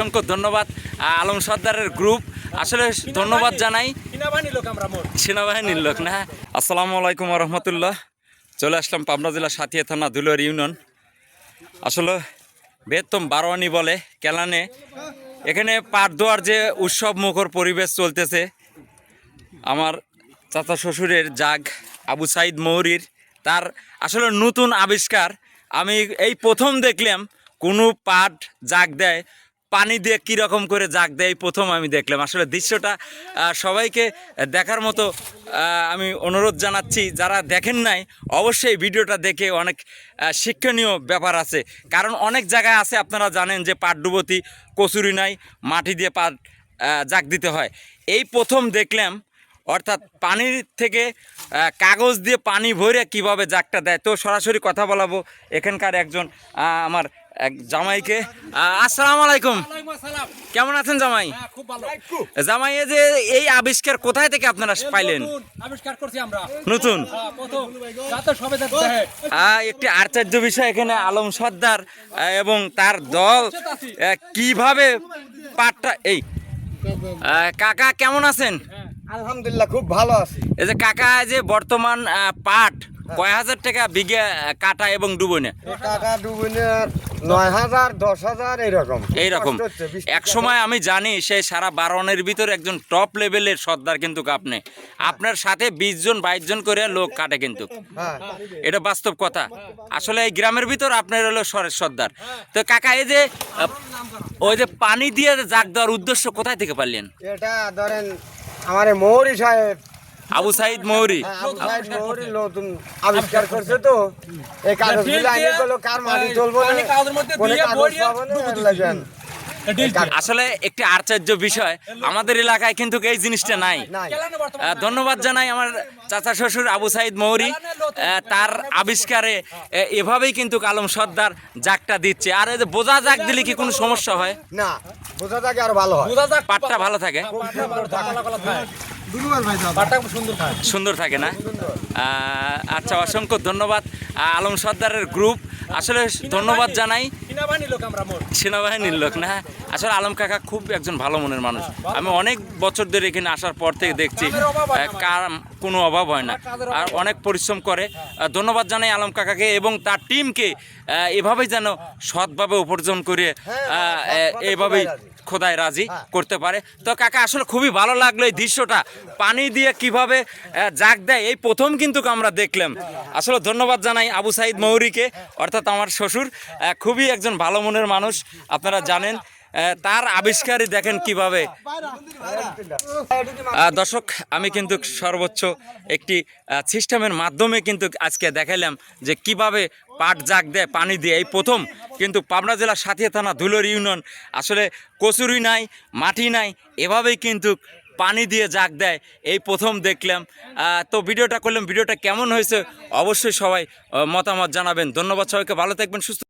অসংখ্য ধন্যবাদ আলম সর্দারের গ্রুপ আসলে ধন্যবাদ জানাই। সেনাবাহিনীর লোক না? আসসালামু আলাইকুম রহমতুল্লাহ। চলে আসলাম পাবনা জেলা সাথিয়া থানা দুলর ইউনিয়ন। আসলে বেতম বারোয়ানি বলে কেলানে। এখানে পাট দোয়ার যে উৎসব মুখর পরিবেশ চলতেছে আমার চাচা শ্বশুরের জাগ আবু সাইদ মৌরির তার আসলে নতুন আবিষ্কার। আমি এই প্রথম দেখলাম কোনো পাট জাগ দেয় পানি দিয়ে কীরকম করে জাগ দেয় প্রথম আমি দেখলাম। আসলে দৃশ্যটা সবাইকে দেখার মতো আমি অনুরোধ জানাচ্ছি, যারা দেখেন নাই, অবশ্যই ভিডিওটা দেখে অনেক শিক্ষণীয় ব্যাপার আছে। কারণ অনেক জায়গায় আছে, আপনারা জানেন যে পাট ডুবতি, কচুরি নাই, মাটি দিয়ে পাট জাগ দিতে হয়। এই প্রথম দেখলাম, অর্থাৎ পানির থেকে কাগজ দিয়ে পানি ভরে কীভাবে জাগটা দেয়, তো সরাসরি কথা বলাবো। এখানকার একজন আমার এক জামাইকে। আসসালামু আলাইকুম। কেমন আছেন জামাই? খুব জামাই এই যে এই আবিষ্কার কোথায় থেকে আপনারা পাইলেন? নতুন আবিষ্কার করছি আমরা। হ্যাঁ, একটি আশ্চর্য বিষয় এখানে আলম সর্দার এবং তার দল কীভাবে পাটটা এই কাকা কেমন আছেন? আলহামদুলিল্লাহ খুব ভালো আছি। এই যে কাকা যে বর্তমান পাট কয় হাজার টাকা বিঘে কাটা এবং ডুবনে? টাকা ডুবিনে নয় হাজার দশ হাজার এইরকম। এইরকম। কষ্ট হচ্ছে, বৃষ্টির এক সময় আমি জানি সে সারা বারনের ভিতর একজন টপ লেভেলের সর্দার কিন্তু আপনি। আপনার সাথে বিশ জন বাইশ জন করে লোক কাটে কিন্তু। হ্যাঁ। এটা বাস্তব কথা। আসলে এই গ্রামের ভিতর আপনার হলো সরেশ সর্দার। তো কাকা এই যে ওই যে পানি দিয়ে জাগ দেওয়ার উদ্দেশ্য কোথায় থেকে পারলেন? এটা ধরেন আমার মৌরি সাহেব আবু সাইদ মৌরি। আবু সাহেব মৌরি নতুন আবিষ্কার করছে তো। এই কাগজগুলো আইনে গেলো কার মাটি চলবো। আসলে একটি আশ্চর্য বিষয়। আমাদের এলাকায় কিন্তু এই জিনিসটা নাই। ধন্যবাদ জানাই আমার চাচা শ্বশুর আবু সাইদ মৌরি। তার আবিষ্কারে এভাবেই কিন্তু কালম সর্দার জাগটা দিচ্ছে। আর এই যে বোঝা জাগ দিলে কি কোনো সমস্যা হয়? না বোঝা থাকে আর ভালো হয়। বোঝা যাক পাটটা ভালো থাকে। সুন্দর থাকে। না? আচ্ছা অসংখ্য ধন্যবাদ। আলম সর্দারের গ্রুপ আসলে ধন্যবাদ জানাই। সেনাবাহিনীর লোক না? আসলে আলম কাকা খুব একজন ভালো মনের মানুষ। আমি অনেক বছর ধরে এখানে আসার পর থেকে দেখছি কার কোনো অভাব হয় না। আর অনেক পরিশ্রম করে। ধন্যবাদ জানাই আলম কাকাকে এবং তার টিমকে। এভাবেই যেন সৎভাবে উপার্জন করে এভাবেই খোদায় রাজি করতে পারে। তো কাকা আসলে খুবই ভালো লাগল এই দৃশ্যটা। পানি দিয়ে কীভাবে জাগ দেয় এই প্রথম কিন্তু আমরা দেখলাম। আসলে ধন্যবাদ জানাই আবু সাইদ মৌরিকে অর্থাৎ আমার শ্বশুর। আহ, খুবই একজন ভালো মনের মানুষ, আপনারা জানেন। তার আবিষ্কারই দেখেন কীভাবে। দর্শক, আমি কিন্তু সর্বোচ্চ একটি সিস্টেমের মাধ্যমে কিন্তু আজকে দেখাইলাম যে কীভাবে পাট জাগ দেয়, পানি দিয়ে। এই প্রথম কিন্তু পাবনা জেলার সাথিয়া থানা ধুলোর ইউনিয়ন। আসলে কচুরি নাই, মাটি নাই, এভাবেই কিন্তু পানি দিয়ে জাগ দেয়। এই প্রথম দেখলাম। তো ভিডিওটা করলাম, ভিডিওটা কেমন হয়েছে অবশ্যই সবাই মতামত জানাবেন। ধন্যবাদ সবাইকে, ভালো থাকবেন, সুস্থ